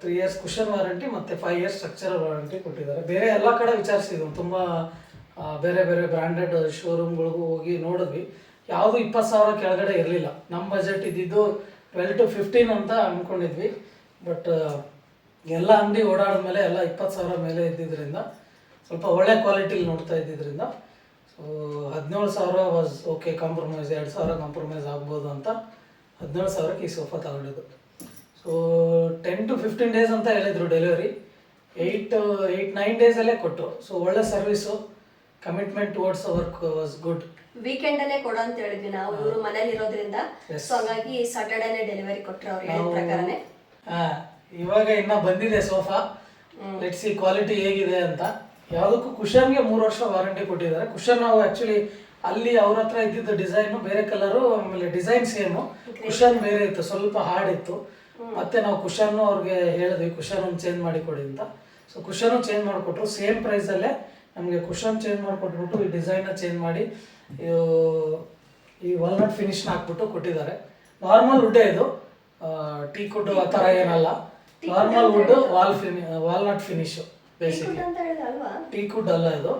three years cushion warranty ಮತ್ತು ಫೈವ್ ಇಯರ್ಸ್ ಸ್ಟ್ರಕ್ಚರ್ ವಾರಂಟಿ ಕೊಟ್ಟಿದ್ದಾರೆ. ಬೇರೆ ಎಲ್ಲ ಕಡೆ ವಿಚಾರಿಸಿದ್ವು ತುಂಬ ಬೇರೆ ಬೇರೆ ಬ್ರ್ಯಾಂಡೆಡ್ ಶೋರೂಮ್ಗಳಿಗೂ ಹೋಗಿ ನೋಡಿದ್ವಿ. ಯಾವುದು ಇಪ್ಪತ್ತು ಸಾವಿರ ಕೆಳಗಡೆ ಇರಲಿಲ್ಲ. ನಮ್ಮ ಬಜೆಟ್ ಇದ್ದಿದ್ದು ಟ್ವೆಲ್ ಟು ಫಿಫ್ಟೀನ್ ಅಂತ ಅಂದ್ಕೊಂಡಿದ್ವಿ ಬಟ್ ಎಲ್ಲ ಅಂಗಡಿ ಓಡಾಡಿದ್ಮೇಲೆ ಎಲ್ಲ ಇಪ್ಪತ್ತು ಸಾವಿರ ಮೇಲೆ ಇದ್ದಿದ್ದರಿಂದ ಸ್ವಲ್ಪ ಒಳ್ಳೆ ಕ್ವಾಲಿಟಿಲಿ ನೋಡ್ತಾ ಇದ್ದಿದ್ದರಿಂದ ಸೊ ಹದಿನೇಳು ಸಾವಿರ ವಾಸ್ ಓಕೆ ಕಾಂಪ್ರಮೈಸ್ ಎರಡು ಸಾವಿರ ಕಾಂಪ್ರಮೈಸ್ ಆಗ್ಬೋದು ಅಂತ ಹದಿನೇಳು ಸಾವಿರಕ್ಕೆ ಈ ಸೋಫಾ ತಗೊಂಡಿದ್ದು. So ten to fifteen days ಅಂತ ಹೇಳಿದ್ರು ಡೆಲಿವರಿ ಏಯ್ಟ್ ಏಯ್ಟ್ ನೈನ್ ಡೇಸಲ್ಲೇ ಕೊಟ್ಟರು. ಸೊ ಒಳ್ಳೆ service commitment towards work was good ವೀಕೆಂಡಲ್ಲೇ ಕೊಡು ಅಂತ ಹೇಳಿದ್ವಿ ನಾವು. ಇವರು ಮನೇಲಿ ಇರೋದ್ರಿಂದ Yes. ಸೊ ಹಾಗಾಗಿ ಸಾಟರ್ಡೇನೆ ಡೆಲಿವರಿ ಕೊಟ್ಟರು ಅವ್ರು ಹೇಳಿದ ಪ್ರಕಾರನೇ. ಹಾ ಇವಾಗ ಇನ್ನ ಬಂದಿದೆ ಸೋಫಾ ಲೆಟ್ಸಿ ಕ್ವಾಲಿಟಿ ಹೇಗಿದೆ ಅಂತ. ಯಾವುದಕ್ಕೂ ಕುಶನ್ಗೆ ಮೂರು ವರ್ಷ ವಾರಂಟಿ ಕೊಟ್ಟಿದ್ದಾರೆ. ಕುಶನ್ ನಾವು ಆ್ಯಕ್ಚುಲಿ ಅಲ್ಲಿ ಅವ್ರ ಹತ್ರ ಇದ್ದಿದ್ದು ಡಿಸೈನು ಬೇರೆ ಕಲರು ಆಮೇಲೆ ಡಿಸೈನ್ ಸೇಮು ಕುಶನ್ ಬೇರೆ ಇತ್ತು ಸ್ವಲ್ಪ ಹಾರ್ಡ್ ಇತ್ತು. ಮತ್ತೆ ನಾವು ಕುಶನ್ನು ಅವ್ರಿಗೆ ಹೇಳಿದ್ವಿ ಕುಶನ್ ಒಂದು ಚೇಂಜ್ ಮಾಡಿ ಕೊಡಿ ಅಂತ. ಸೊ ಕುಷನು ಚೇಂಜ್ ಮಾಡಿಕೊಟ್ರು ಸೇಮ್ ಪ್ರೈಸಲ್ಲೇ ನಮಗೆ ಕುಶನ್ ಚೇಂಜ್ ಮಾಡಿಕೊಟ್ಬಿಟ್ಟು ಈ ಡಿಸೈನ್ನ ಚೇಂಜ್ ಮಾಡಿ ಈ ವಾಲ್ನಟ್ ಫಿನಿಶ್ನ ಹಾಕ್ಬಿಟ್ಟು ಕೊಟ್ಟಿದ್ದಾರೆ. ನಾರ್ಮಲ್ ವುಡ್ಡೇ ಇದು. ಟೀ ಕುಡ್ಡು ಆ ಥರ ಏನಲ್ಲ. ನಾರ್ಮಲ್ ವುಡ್ ವಾಲ್ ಫಿನಿ walnut finish basic teak wood ಅಲ್ಲ ಇದು.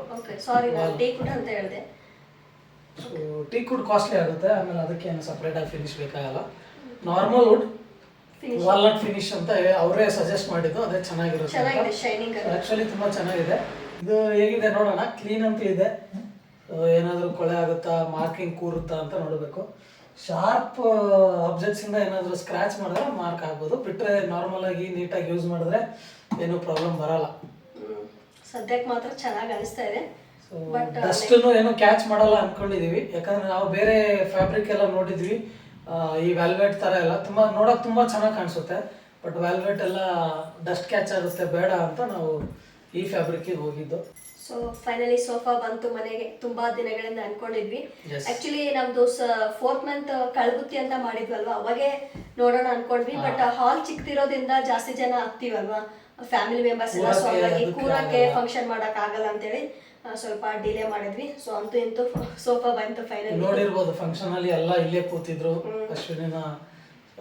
ಟೀ ಕುಡ್ ಕಾಸ್ಟ್ಲಿ ಆಗುತ್ತೆ ಆಮೇಲೆ ಅದಕ್ಕೆ ಏನು ಸಪ್ರೇಟಾಗಿ ಫಿನಿಶ್ ಬೇಕಾಗಲ್ಲ. ನಾರ್ಮಲ್ ವುಡ್ ವಾಲ್ನಟ್ ಫಿನಿಶ್ ಅಂತ ಅವರೇ ಸಜೆಸ್ಟ್ ಮಾಡಿದ್ದು ಅದೇ ಚೆನ್ನಾಗಿರುತ್ತೆ ಆ್ಯಕ್ಚುಲಿ ತುಂಬಾ ಚೆನ್ನಾಗಿದೆ. ಇದು ಹೇಗಿದೆ ನೋಡೋಣ. ಕ್ಲೀನ್ ಅಂತ ಇದೆ. ಏನಾದರೂ ಕೊಳೆ ಆಗುತ್ತಾ ಮಾರ್ಕಿಂಗ್ ಕೂರುತ್ತಾ ಅಂತ ನೋಡಬೇಕು. ಶಾರ್ಪ್ ಆಬ್ಜೆಕ್ಟ್ಸ್ ಇಂದ ಏನಾದರೂ ಸ್ಕ್ರಾಚ್ ಮಾಡಿದ್ರೆ ಮಾರ್ಕ್ ಆಗ್ಬೋದು. ಬಿಟ್ರೆ ನಾರ್ಮಲ್ ಆಗಿ ನೀಟಾಗಿ ಯೂಸ್ ಮಾಡಿದ್ರೆ ಏನು ಪ್ರಾಬ್ಲಮ್ ಬರಲ್ಲ. ಸದ್ಯಕ್ಕೆ ಮಾತ್ರ ಚೆನ್ನಾಗಿ ಅನಿಸ್ತಾ ಇದೆ. ಅಷ್ಟನ್ನು ಏನು ಕ್ಯಾಚ್ ಮಾಡಲ್ಲ ಅನ್ಕೊಂಡಿದೀವಿ. ಯಾಕಂದ್ರೆ ನಾವು ಬೇರೆ ಫ್ಯಾಬ್ರಿಕ್ ಎಲ್ಲ ನೋಡಿದ್ವಿ. ಈ ವ್ಯಾಲ್ವೆಟ್ ತರ ಎಲ್ಲ. ತುಂಬಾ ನೋಡಕ್ ತುಂಬಾ ಚೆನ್ನಾಗಿ ಕಾಣಿಸುತ್ತೆ. ಬಟ್ ವ್ಯಾಲ್ವೆಟ್ ಎಲ್ಲ ಡಸ್ಟ್ ಕ್ಯಾಚ್ ಆಗುತ್ತೆ ಬೇಡ ಅಂತ ನಾವು ಈ ಫ್ಯಾಬ್ರಿಕ್ಗೆ ಹೋಗಿದ್ದು? ಸೊ ಫೈನಲಿ ಸೋಫಾ ಬಂತು ಮನೆಗೆ. ತುಂಬಾ ದಿನಗಳಿಂದ ಅನ್ಕೊಂಡಿದ್ವಿ. ಆಕ್ಚುಲಿ ನಮ್ದು ಫೋರ್ತ್ ಮಂತ್ ಕಳಗುತ್ತಿ ಅಂತ ಮಾಡಿದ್ವಲ್ವಾ? ಅವಾಗೆ ನೋಡೋಣ ಅನ್ಕೊಂಡ್ವಿ. ಬಟ್ ಹಾಲ್ ಚಿಕ್ಕದಿರೋದ್ರಿಂದ ಜಾಸ್ತಿ ಜನ ಆಗ್ತೀವಲ್ವಾ? ಫ್ಯಾಮಿಲಿ ಮೆಂಬರ್ಸ್ ಎಲ್ಲ ಸೊ ಕೂರಕ್ಕೆ ಹಾಗಾಗಿ ಕೂರಕ್ಕೆ ಫಂಕ್ಷನ್ ಮಾಡಕ್ ಆಗಲ್ಲ ಅಂತೇಳಿ ಹೇಳಿ ಸ್ವಲ್ಪ ಡಿಲೇ ಮಾಡಿದ್ವಿ. ಸೊ ಅಂತೂ ಇಂತೂ ಸೋಫಾ ಬಂತು ಫೈನಲ್ ನೋಡಿರ್ಬೋದು ಫಂಕ್ಷನ್ ಅಲ್ಲಿ ಎಲ್ಲ ಇಲ್ಲೇ ಕೂತಿದ್ರು. ಅಶ್ವಿನಿನ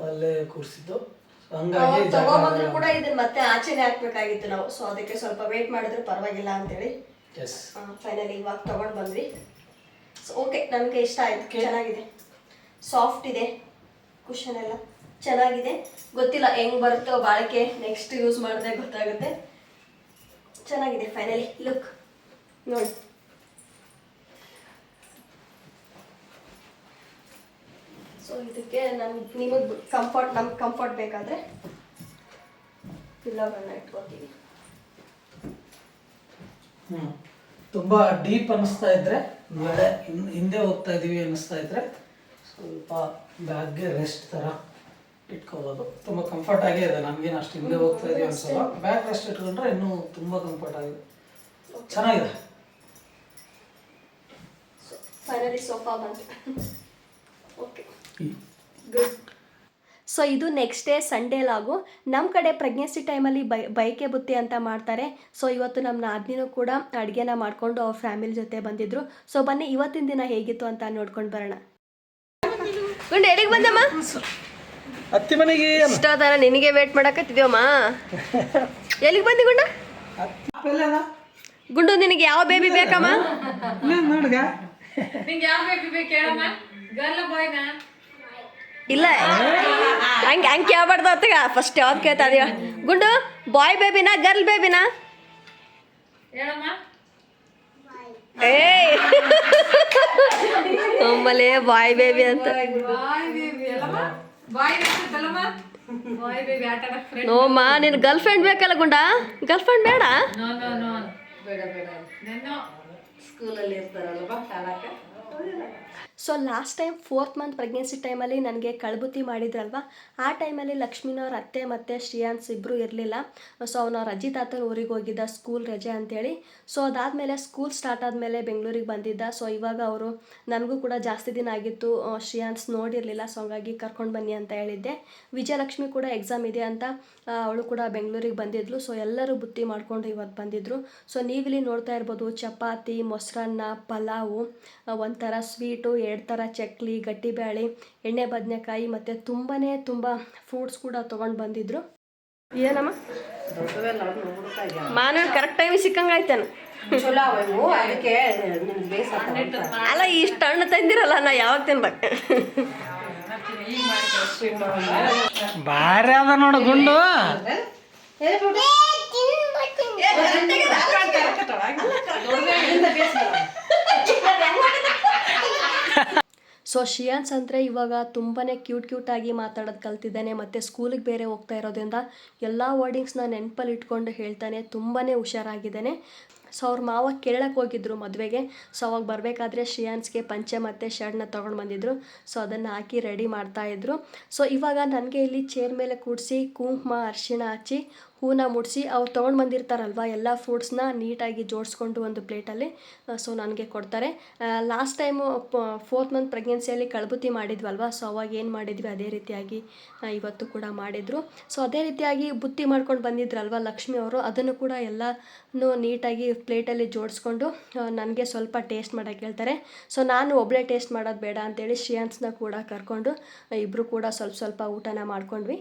ಅಲ್ಲೇ ಕೂರ್ಸಿದ್ದು. ಹಂಗಾಗಿ ಜಾಗ ಕೂಡ ಇದನ್ನ ಮತ್ತೆ ಆಚೆನೆ ಹಾಕ್ಬೇಕಾಗಿತ್ತು ನಾವು. ಸೊ ಅದಕ್ಕೆ ಸ್ವಲ್ಪ ವೇಟ್ ಮಾಡಿದ್ರು ಪರವಾಗಿಲ್ಲ ಅಂತೇಳಿ. ಎಸ್ ಫೈನಲಿ ಇವಾಗ ತಗೊಂಡ್ ಬಂದ್ವಿ. ಸೊ ಓಕೆ ನನಗೆ ಇಷ್ಟ ಆಯ್ತು. ಚೆನ್ನಾಗಿದೆ. ಸಾಫ್ಟ್ ಇದೆ. ಕುಷನ್ ಎಲ್ಲ ಚೆನ್ನಾಗಿದೆ. ಗೊತ್ತಿಲ್ಲ ಹೆಂಗ್ ಬರುತ್ತೋ ಬಾಳಿಕೆ ನೆಕ್ಸ್ಟ್ ಯೂಸ್ ಮಾಡಿದ್ರೆ ಗೊತ್ತಾಗುತ್ತೆ. ಚೆನ್ನಾಗಿದೆ ಫೈನಲಿ ಲುಕ್ ನೋಡಿ. ಸೊ ಇದಕ್ಕೆ ನನ್ ನಿಮಗೆ ಕಂಫರ್ಟ್ ನಮ್ಗೆ ಕಂಫರ್ಟ್ ಬೇಕಾದ್ರೆ ಪಿಲ್ಲೋಗಳನ್ನ ಇಟ್ಕೊತೀವಿ. ಹ್ಞೂ ತುಂಬಾ ಡೀಪ್ ಅನಿಸ್ತಾ ಇದ್ರೆ ಬೆಳೆ ಹಿಂದೆ ಹೋಗ್ತಾ ಇದೀವಿ ಅನಿಸ್ತಾ ಇದ್ರೆ ಸ್ವಲ್ಪ ಬ್ಯಾಗ್ಗೆ ರೆಸ್ಟ್ ತರ ಇಟ್ಕೋಬೋದು. ತುಂಬಾ ಕಂಫರ್ಟ್ ಆಗೇ ಇದೆ ನಮ್ಗೇನು ಅಷ್ಟು ಹಿಂದೆ ಹೋಗ್ತಾ ಇದೀವಿ ಅನ್ಸಲ್ಲ. ಬ್ಯಾಗ್ ರೆಸ್ಟ್ ಇಟ್ಕೊಂಡ್ರೆ ಇನ್ನೂ ತುಂಬಾ ಕಂಫರ್ಟ್ ಆಗಿದೆ. ಚೆನ್ನಾಗಿದೆ. ಫೈನಲಿ ಸೋಫಾ ಬಂತು. ಗುಡ್ ಸೊ ಇದು ನೆಕ್ಸ್ಟ್ ಡೇ ಸಂಡೇ ಲಾಗು. ನಮ್ಮ ಕಡೆ ಪ್ರೆಗ್ನೆನ್ಸಿ ಟೈಮಲ್ಲಿ ಬೈ ಬೈಕೆ ಬುತ್ತಿ ಅಂತ ಮಾಡ್ತಾರೆ. ಸೊ ಇವತ್ತು ನಮ್ಮ ನಾದಿನೂ ಕೂಡ ಅಡುಗೆನ ಮಾಡಿಕೊಂಡು ಅವ್ರ ಫ್ಯಾಮಿಲಿ ಜೊತೆ ಬಂದಿದ್ರು. ಸೊ ಬನ್ನಿ ಇವತ್ತಿನ ದಿನ ಹೇಗಿತ್ತು ಅಂತ ನೋಡ್ಕೊಂಡು ಬರೋಣ. ಗುಂಡು ಎಲ್ಲಿಗೆ ಬಂದಮ್ಮ? ಅತ್ತಿ ಮನೆಗೆ ಇಷ್ಟೋದಾರ ನಿನಗೆ ವೇಟ್ ಮಾಡಕತ್ತಿದ್ಯಮ್ಮ? ಎಲ್ಲಿಗೆ ಬಂದಿ ಗುಂಡ? ಗುಂಡು ನಿನಗೆ ಯಾವ ಬೇಬಿ ಬೇಕಮ್ಮ? ನೋಡ್ಗ ನಿಂಗೆ ಯಾವ ಬೇಬಿ ಬೇಕು ಹೇಳಮ್ಮ? ಗರ್ಲ್ ಬಾಯ್ನಾ ಇಲ್ಲ. ಹಂಗೆ ಹಂಗೆ ಕೇಳ್ಬಾರ್ದು ಅತ್ತಗ ಫಸ್ಟ್ ಯಾವ್ದು ಕೇಳ್ತಾ ಇದೀವ ಗುಂಡು ಬಾಯ್ ಬೇಬಿನಾ ಗರ್ಲ್ ಬೇಬಿನಾ ಏಯ್. ಬಾಯ್ ಬೇಬಿ ಅಂತ. ನೋಮ್ಮ ನಿನ್ ಗರ್ಲ್ ಫ್ರೆಂಡ್ ಬೇಕಲ್ಲ ಗುಂಡ? ಗರ್ಲ್ ಫ್ರೆಂಡ್ ಬೇಡ? ನೋ ನೋ ನೋ ಬೇಡ ಬೇಡ. ನನ್ನ ಸ್ಕೂಲಲ್ಲಿ ಇರ್ತಾರಲ್ವಾ so last time fourth month pregnancy ಟೈಮಲ್ಲಿ ನನಗೆ ಕಳ್ಬುತಿ ಮಾಡಿದ್ರಲ್ವ? ಆ ಟೈಮಲ್ಲಿ ಲಕ್ಷ್ಮೀನವ್ರ ಅತ್ತೆ ಮತ್ತು ಶ್ರೀಯಾನ್ಸ್ ಇಬ್ಬರು ಇರಲಿಲ್ಲ. ಸೊ ಅವನ ಅವ್ರ ಅಜ್ಜಿ ತಾತನ ಊರಿಗೆ ಹೋಗಿದ್ದ ಸ್ಕೂಲ್ ರಜೆ ಅಂತೇಳಿ. ಸೊ ಅದಾದಮೇಲೆ ಸ್ಕೂಲ್ ಸ್ಟಾರ್ಟ್ ಆದಮೇಲೆ ಬೆಂಗಳೂರಿಗೆ ಬಂದಿದ್ದ. ಸೊ ಇವಾಗ ಅವರು ನನಗೂ ಕೂಡ ಜಾಸ್ತಿ ದಿನ ಆಗಿತ್ತು. ಶ್ರೀಯಾನ್ಸ್ ನೋಡಿರಲಿಲ್ಲ ಸೊ ಹಂಗಾಗಿ ಕರ್ಕೊಂಡು ಬನ್ನಿ ಅಂತ ಹೇಳಿದ್ದೆ. ವಿಜಯಲಕ್ಷ್ಮಿ ಕೂಡ ಎಕ್ಸಾಮ್ ಇದೆ ಅಂತ ಅವಳು ಕೂಡ ಬೆಂಗಳೂರಿಗೆ ಬಂದಿದ್ಲು. ಸೊ ಎಲ್ಲರೂ ಬುತ್ತಿ ಮಾಡ್ಕೊಂಡು ಇವತ್ತು ಬಂದಿದ್ದರು ಸೊ ನೀವಿಲ್ಲಿ ನೋಡ್ತಾ ಇರ್ಬೋದು, ಚಪಾತಿ, ಮೊಸರನ್ನ, ಪಲಾವು ಒಂಥರ ಸ್ವೀಟು ಎರಡು ಥರ ಚಕ್ಲಿ ಗಟ್ಟಿಬ್ಯಾಳಿ ಎಣ್ಣೆ ಬದನೆಕಾಯಿ ಮತ್ತು ತುಂಬಾ ತುಂಬ ಫ್ರೂಟ್ಸ್ ಕೂಡ ತೊಗೊಂಡು ಬಂದಿದ್ರು. ಏನಮ್ಮ? ಮಾನವ ಕರೆಕ್ಟ್ ಟೈಮ್ ಸಿಕ್ಕಂಗೆ ಆಯ್ತಾನ? ಅವ ಅದಕ್ಕೆ ಬೇಸ ಅಲ್ಲ ಇಷ್ಟು ಹಣ್ಣು ತಂದಿರಲ್ಲ ನಾ ಯಾವಾಗ ತಿನ್ಬೇಕು? ಭಾರಿ ಅದ ನೋಡು ಗುಂಡು. ಸೊ ಶಿಯಾನ್ಸ್ ಅಂದರೆ ಇವಾಗ ತುಂಬಾ ಕ್ಯೂಟ್ ಕ್ಯೂಟಾಗಿ ಮಾತಾಡೋದು ಕಲ್ತಿದ್ದಾನೆ, ಮತ್ತು ಸ್ಕೂಲಿಗೆ ಬೇರೆ ಹೋಗ್ತಾ ಇರೋದ್ರಿಂದ ಎಲ್ಲ ವರ್ಡಿಂಗ್ಸ್ನ ನೆನಪಲ್ಲಿ ಇಟ್ಕೊಂಡು ಹೇಳ್ತಾನೆ ತುಂಬಾ ಹುಷಾರಾಗಿದ್ದಾನೆ. ಸೊ ಅವ್ರ ಮಾವ ಕೇಳಕ್ಕೆ ಹೋಗಿದ್ರು ಮದುವೆಗೆ. ಸೊ ಅವಾಗ ಬರಬೇಕಾದ್ರೆ ಶ್ರೇಯಾನ್ಸ್ಗೆ ಪಂಚೆ ಮತ್ತು ಶರ್ಟ್ನ ತೊಗೊಂಡು ಬಂದಿದ್ರು. ಸೊ ಅದನ್ನು ಹಾಕಿ ರೆಡಿ ಮಾಡ್ತಾಯಿದ್ರು ಸೊ ಇವಾಗ ನನಗೆ ಇಲ್ಲಿ ಚೇರ್ ಮೇಲೆ ಕೂಡಿಸಿ ಕುಂಕುಮ, ಅರಿಶಿಣ ಹಚ್ಚಿ ಹೂನ ಮುಡಿಸಿ ಅವ್ರು ತೊಗೊಂಡು ಬಂದಿರ್ತಾರಲ್ವ ಎಲ್ಲ ಫ್ರೂಟ್ಸ್ನ ನೀಟಾಗಿ ಜೋಡಿಸ್ಕೊಂಡು ಒಂದು ಪ್ಲೇಟಲ್ಲಿ ಸೊ ನನಗೆ ಕೊಡ್ತಾರೆ. ಲಾಸ್ಟ್ ಟೈಮು ಫೋರ್ತ್ ಮಂತ್ ಪ್ರೆಗ್ನೆನ್ಸಿಯಲ್ಲಿ ಕಳಬುತ್ತಿ ಮಾಡಿದ್ವಲ್ವ ಸೊ ಅವಾಗ ಏನು ಮಾಡಿದ್ವಿ, ಅದೇ ರೀತಿಯಾಗಿ ಇವತ್ತು ಕೂಡ ಮಾಡಿದರು. ಸೊ ಅದೇ ರೀತಿಯಾಗಿ ಬುತ್ತಿ ಮಾಡ್ಕೊಂಡು ಬಂದಿದ್ರಲ್ವ ಲಕ್ಷ್ಮಿ ಅವರು, ಅದನ್ನು ಕೂಡ ಎಲ್ಲನೂ ನೀಟಾಗಿ ಪ್ಲೇಟಲ್ಲಿ ಜೋಡಿಸ್ಕೊಂಡು ನನಗೆ ಸ್ವಲ್ಪ ಟೇಸ್ಟ್ ಮಾಡೋಕ್ಕೆ ಹೇಳ್ತಾರೆ. ಸೊ ನಾನು ಒಬ್ಬಳೇ ಟೇಸ್ಟ್ ಮಾಡೋದು ಬೇಡ ಅಂತೇಳಿ ಶ್ರೇಯಾನ್ಸ್ನ ಕೂಡ ಕರ್ಕೊಂಡು ಇಬ್ಬರು ಕೂಡ ಸ್ವಲ್ಪ ಸ್ವಲ್ಪ ಊಟನ ಮಾಡ್ಕೊಂಡ್ವಿ.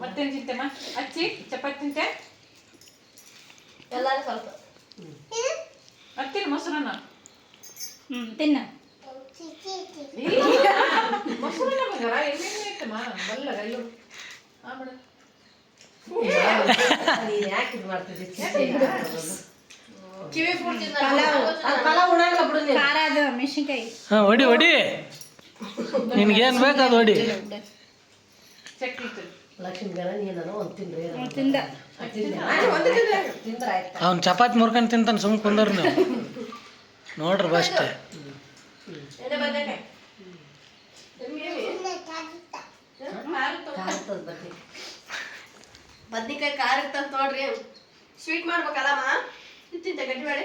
ಮತ್ತೇನ್ ಚಿಂತೆಮ್ಮ ಅಚ್ಚಿ ಚಪಾತಿ ತಿಂತೆ ಎಲ್ಲಾರು ಸ್ವಲ್ಪ ಅತ್ತಿನ ಮೊಸರನ್ನ ತಿನ್ನ ಮೊಸರನ್ನ ಬಂಗಾರ ಎಣ್ಣೆ ಖಾರ ಅದು ಮೆಣಸಿನ್ಕಾಯಿ. ಹಾಂ ಹೊಡಿ ಹೊಡಿ ನಿನ್ಗೇನು ಬೇಕು ಅದು ಹೊಡಿ ತಿಂದ. ತಿಂದ್ರೆ ಆಯ್ತು. ಅವ್ನು ಚಪಾತಿ ಮುರ್ಕೊಂಡು ತಿಂತಾನೆ ಸುಮ್ ಕುಂದರ್ ನೀವು. ನೋಡ್ರಿ ಬಸ್ಟ್ ಕಾರ್ತದ ಬದ್ನಿ ಬದ್ನಿಕಾಯಿ ಖಾರ ಇರ್ತಂತ ನೋಡ್ರಿ ಸ್ವೀಟ್ ಮಾಡ್ಬೇಕಲ್ಲಮ್ಮ ತಿಂತ ಗಟ್ಟಿ ಬೇಳೆ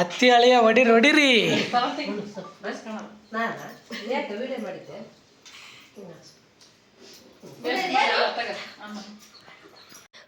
ಅತ್ತಿ ಅಳಿಯ ಹೊಡಿರಿ ಹೊಡಿರಿ ನಾನ ಯಾಕೆ ವಿಡಿಯೋ ಮಾಡಿದ್ದೆ? ಅಮ್ಮ.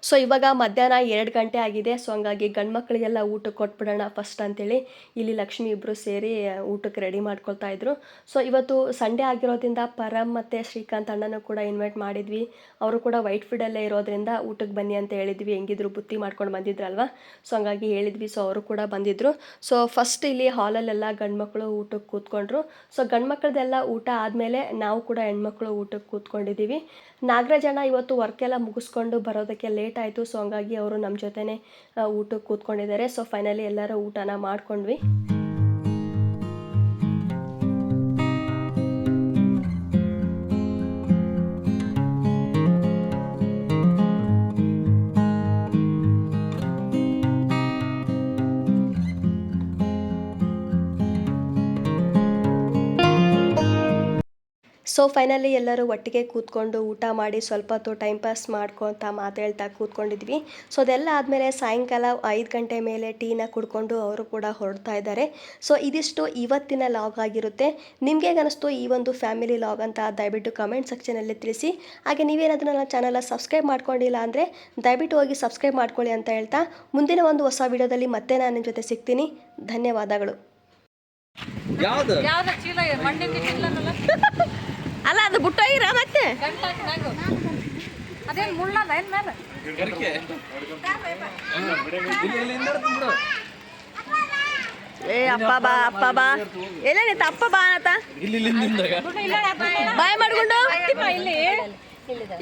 ಸೊ ಇವಾಗ ಮಧ್ಯಾಹ್ನ ಎರಡು ಗಂಟೆ ಆಗಿದೆ. ಸೊ ಹಂಗಾಗಿ ಗಂಡು ಮಕ್ಕಳಿಗೆಲ್ಲ ಊಟಕ್ಕೆ ಕೊಟ್ಬಿಡೋಣ ಫಸ್ಟ್ ಅಂತೇಳಿ ಇಲ್ಲಿ ಲಕ್ಷ್ಮಿ ಇಬ್ಬರು ಸೇರಿ ಊಟಕ್ಕೆ ರೆಡಿ ಮಾಡ್ಕೊಳ್ತಾ ಇದ್ರು. ಸೊ ಇವತ್ತು ಸಂಡೇ ಆಗಿರೋದ್ರಿಂದ ಪರಮ್ ಮತ್ತು ಶ್ರೀಕಾಂತ್ ಅಣ್ಣನೂ ಕೂಡ ಇನ್ವೈಟ್ ಮಾಡಿದ್ವಿ. ಅವರು ಕೂಡ ವೈಟ್ ಫೀಲ್ಡಲ್ಲೇ ಇರೋದ್ರಿಂದ ಊಟಕ್ಕೆ ಬನ್ನಿ ಅಂತ ಹೇಳಿದ್ವಿ. ಹೆಂಗಿದ್ರು ಬುತ್ತಿ ಮಾಡ್ಕೊಂಡು ಬಂದಿದ್ರಲ್ವ? ಸೊ ಹಂಗಾಗಿ ಹೇಳಿದ್ವಿ. ಸೊ ಅವರು ಕೂಡ ಬಂದಿದ್ದರು ಸೊ ಫಸ್ಟ್ ಇಲ್ಲಿ ಹಾಲಲ್ಲೆಲ್ಲ ಗಂಡು ಮಕ್ಕಳು ಊಟಕ್ಕೆ ಕೂತ್ಕೊಂಡ್ರು. ಸೊ ಗಂಡು ಮಕ್ಕಳದೆಲ್ಲ ಊಟ ಆದಮೇಲೆ ನಾವು ಕೂಡ ಹೆಣ್ಮಕ್ಳು ಊಟಕ್ಕೆ ಕೂತ್ಕೊಂಡಿದ್ದೀವಿ. ನಾಗರಾಜಣ್ಣ ಇವತ್ತು ವರ್ಕ್ ಎಲ್ಲ ಮುಗಿಸ್ಕೊಂಡು ಬರೋದಕ್ಕೆ ಲೇಟ್ ಆಯಿತು ಸೊ ಹಂಗಾಗಿ ಅವರು ನಮ್ಮ ಜೊತೆನೇ ಊಟಕ್ಕೆ ಕೂತ್ಕೊಂಡಿದ್ದಾರೆ. ಸೊ ಫೈನಲಿ ಎಲ್ಲರೂ ಊಟನ ಮಾಡ್ಕೊಂಡ್ವಿ. ಸೊ ಫೈನಲಿ ಎಲ್ಲರೂ ಒಟ್ಟಿಗೆ ಕೂತ್ಕೊಂಡು ಊಟ ಮಾಡಿ ಸ್ವಲ್ಪ ಹೊತ್ತು ಟೈಮ್ ಪಾಸ್ ಮಾಡ್ಕೊತ ಮಾತಾಡ್ತಾ ಕೂತ್ಕೊಂಡಿದ್ವಿ. ಸೊ ಅದೆಲ್ಲ ಆದಮೇಲೆ ಸಾಯಂಕಾಲ ಐದು ಗಂಟೆ ಮೇಲೆ ಟೀನ ಕುಡ್ಕೊಂಡು ಅವರು ಕೂಡ ಹೊರಡ್ತಾ ಇದ್ದಾರೆ. ಸೊ ಇದಿಷ್ಟು ಇವತ್ತಿನ ಲಾಗ್ ಆಗಿರುತ್ತೆ. ನಿಮಗೆ ಅನಿಸ್ತು ಈ ಒಂದು ಫ್ಯಾಮಿಲಿ ಲಾಗ್ ಅಂತ ದಯವಿಟ್ಟು ಕಮೆಂಟ್ ಸೆಕ್ಷನಲ್ಲಿ ತಿಳಿಸಿ. ಹಾಗೆ ನೀವೇನಾದರೂ ನನ್ನ ಚಾನಲ್ನ ಸಬ್ಸ್ಕ್ರೈಬ್ ಮಾಡ್ಕೊಂಡಿಲ್ಲ ಅಂದರೆ ದಯವಿಟ್ಟು ಹೋಗಿ ಸಬ್ಸ್ಕ್ರೈಬ್ ಮಾಡ್ಕೊಳ್ಳಿ ಅಂತ ಹೇಳ್ತಾ ಮುಂದಿನ ಒಂದು ಹೊಸ ವಿಡಿಯೋದಲ್ಲಿ ಮತ್ತೆ ನಾನು ನಿಮ್ಮ ಜೊತೆ ಸಿಗ್ತೀನಿ. ಧನ್ಯವಾದಗಳು. ಯಾವ್ದ? ಚೀಲ? ಮಣ್ಣಿನ ಚೀಲನಲ್ಲ ಅಲ್ಲ ಅದು ಬುಟ್ಟೋಗಿರ ಮತ್ತೆ? ಅದೇನ್ ಮುಳ್ಳದ ಏನ್ ಮೇಲೆ? ಏ ಅಪ್ಪ ಬಾ ಅಪ್ಪ ಬಾ. ಎಲ್ಲ ನಿಂತ ಅಪ್ಪ ಬಾ ಅನ್ನತ ಬಾಯ್ ಮಾಡ್ಕೊಂಡು ಇಲ್ಲಿ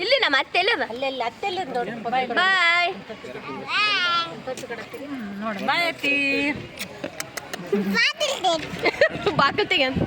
ಇಲ್ಲಿ ನಮ್ಮ ಅತ್ತೆ ಎಲ್ಲದ? ಅಲ್ಲೆಲ್ಲ ಅತ್ತೆಲ್ಲ ನೋಡಿ. ಬಾಯ್ ಬಾಯ್ ಬಾಕಲ್ ತೆಗೆ ಅಂತ